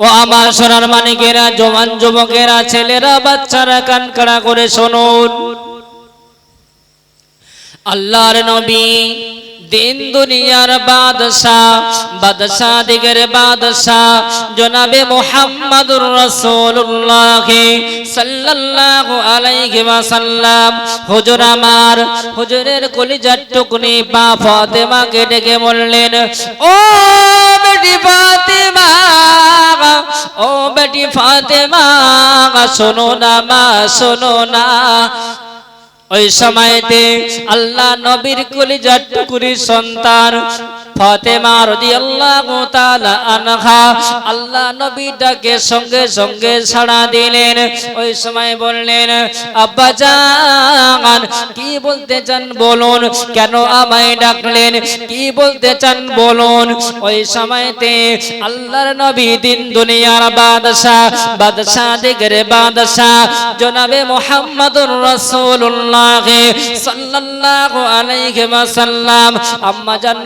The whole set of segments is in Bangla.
ও আমার সোনার মানিকেরা জমান যুবকেরা ছেলেরা বাচ্চারা কান কাড়া করে শোনুন। আল্লাহর নবী দিন দুনিয়ার বাদশাহ বাদশাহ দিগের বাদশাহ, জনাবে মুহাম্মাদুর রাসূলুল্লাহ সাল্লাল্লাহু আলাইহি ওয়াসাল্লাম। হুজুর আমার, হুজুরের কলিজার টুকনি পা ফাতেমাকে ডেকে বললেন, ও বেটি ফাতেমা, ও বেটি ফাতেমা, শোনো না মা, শোনো না ওই সময়তে আল্লাহ নবীর কলিজার টুকুরি সন্তান ফাতেমা রাদিয়াল্লাহু তাআলা আনহা, আল্লাহ নবীটাকে সঙ্গে সঙ্গে ছাড়া দিলেন। ওই সময় বললেন, আব্বা জান, কি বলতে চান বলুন? কেন আমায় ডাকলেন? কি বলতে চান বলুন? ওই সময়তে আল্লাহর নবী দিন দুনিয়ার বাদশাহ বাদশাহ দিগের বাদশাহ, জনাবে মুহাম্মদুর রাসূলুল্লাহ সাল্লাল্লাহু আলাইহি ওয়াসাল্লাম, আম্মা জান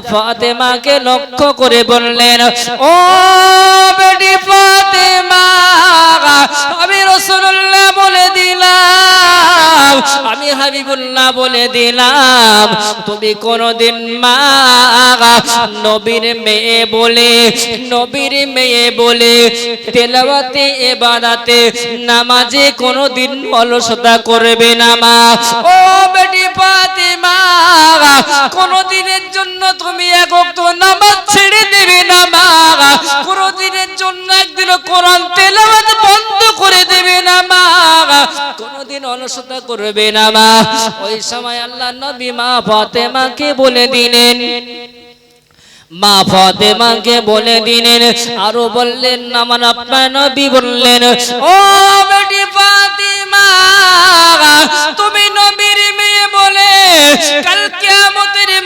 ফাতেমাকে লক্ষ্য করে বললেন ও বেটি ফাতেমা আমি রসুল্লাহ বলে দিলাম আমি হাবিবুল্লাহ বলে দিলাম, তুমি কোনদিন মা নবীর মেয়ে বলে, নবীর মেয়ে বলে, তেলাওয়াতে এবাদাতে নামাজে কোনদিন অলসতা করবে না মা। ও বেটি ফাতেমা, কোনদিনের জন্য তুমি এক ওয়াক্ত নামাজ ছেড়ে দেবে না মা। কোনদিনের জন্য একদিন কোরআন তেলাওয়াত বন্ধ করে না মা। কোনদিন অলসতা করবে না মা। ওই সময় আল্লাহ নবী মা বলে দিলেন। মা বলে দিলেন, আরও বললেন আপনার নবী বললেন, ও বেটি তুমি নবীর মেয়ে বলে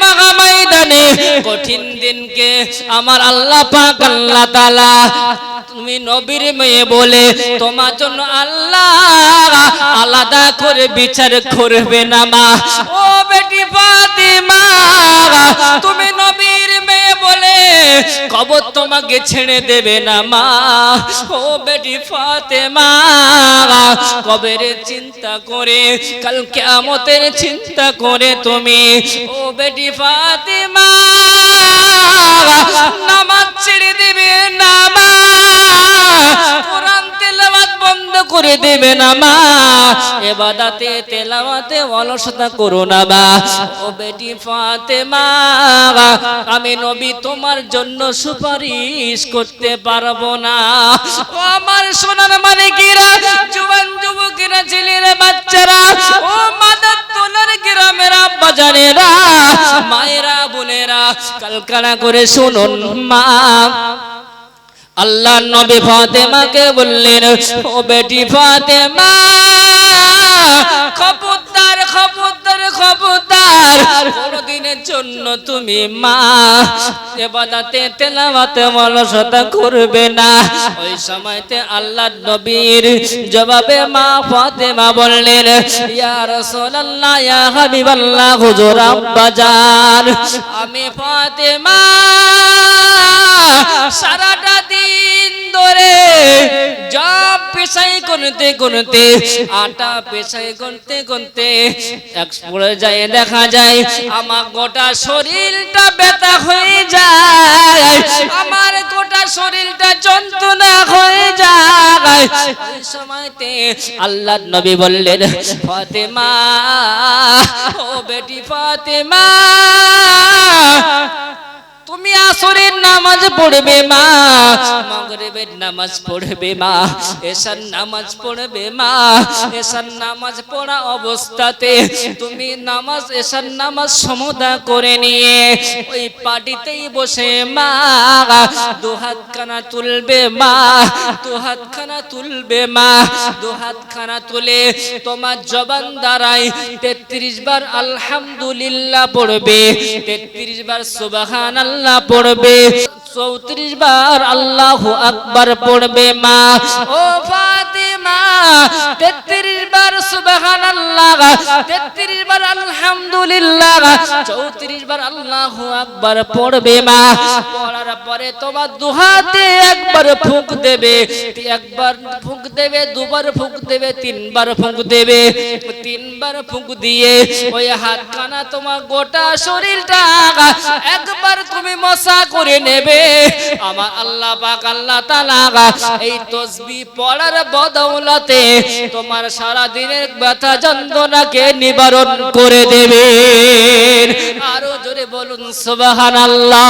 মাগা কঠিন দিনকে আমার আল্লাহ পাক আল্লাহ তাআলা তুমি নবীর মেয়ে বলে, তোমার জন্য আল্লাহ আলাদা করে বিচার করবে না মা। ও বেটি ফাতেমা, তুমি নবীর মেয়ে বলে, কবর তোমাকে ছেড়ে দেবে না মা। ও বেটি ফাতেমা কবের চিন্তা করে, কাল কিয়ামতের চিন্তা করে তুমি। ও বেটি ফাতেমা না মা। এবাদাতে, তেলাওয়াতে, অলসতা করো না মা। ও বেটি আমি নবী তোমার জন্য সুপারিশ করতে পারব না। ও আমার সোনার মালিকেরা জুয়ান যুবকেরা ছেলেরা, বাচ্চারা, ও মাদার তোলার গ্রামের বাজারেরা মায়েরা, বোনেরা কালকানা করে শুনুন মা। আল্লাহ নবী ফাতেমাকে বললেন, ও বেটি ফাতেমা, খবরদার খবরদার খবরদার কোনদিনের জন্য তুমি মা, এবাদাতে তেলাওয়াতে মলসতা করবে না। ওই সময়তে আল্লাহ নবীর জবাবে মা ফাতেমা বললেন, ইয়া রাসূলুল্লাহ, ইয়া হাবিবাল্লাহ, হুজুর আব্বা আমি ফাতেমা সারাটা ধরে জব পেশাই গুনতে গুনতে, আটা পেশাই গুনতে গুনতে, এক যায়, দেখা যায়, আমার গোটা শরীরটা ব্যথা হয়ে যায়। আমার গোটা শরীরটা যন্ত্রণা হয়ে যায়। সময়তে আল্লাহ নবী বললেন, ফাতেমা, ও বেটি ফাতেমা, তুমি আসরের নামাজ পড়বে মা। মাগরিবের নামাজ পড়বে মা। এসার নামাজ পড়বে মা। এসার নামাজ পড়া অবস্থাতে তুমি নামাজ এসার নামাজ সমদা করে নিয়ে ওই পাটিতেই বসে মা। দু হাত খানা তুলবে মা। দু হাত খানা তুলবে মা। দু হাত খানা তুলে তোমার জবান দ্বারাই তেত্রিশ বার আলহামদুলিল্লাহ পড়বে। তেত্রিশ বার সুবাহান আল্লাহ পড়বে। চৌত্রিশ বার আল্লাহ আকবার পড়বে মা। ও তেত্রিশ বার সুবহানাল্লাহ, তেত্রিশ বার আলহামদুলিল্লাহ, চৌত্রিশ বার আল্লাহু আকবার পড়বে মা। পড়ার পরে তোমার দুহাতে একবার ফুঁক দেবে, একবার ফুঁক দেবে, দুবার ফুঁক দেবে, তিনবার ফুঁক দেবে। তিনবার ফুঁক দিয়ে ওই হাত কানা তোমার গোটা শরীরটা তুমি মশা করে নেবে। আমার আল্লাহ পাক, আল্লাহ তাআলা এই তসবি পড়ার বদৌলতে তোমার সারা দিনের ব্যথা যন্ত্রণাকে নিবারণ করে দেবে। আরও জোরে বলুন, সুবহানাল্লাহ।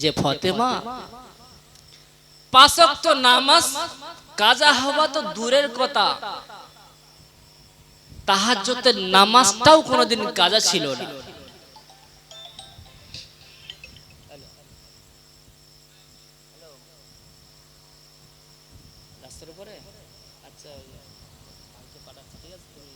যে ফতেমা পাঁচক্ত নামাজ, কাজা হওয়া তো দূরের কথা। তাহাজ্জুদের নামাজটাও কোনোদিন কাজা ছিল না। রাস্তার উপরে? আচ্ছা কালকে পাঠাচ্ছি ঠিক আছে তুমি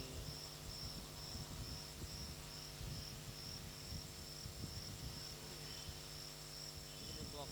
বক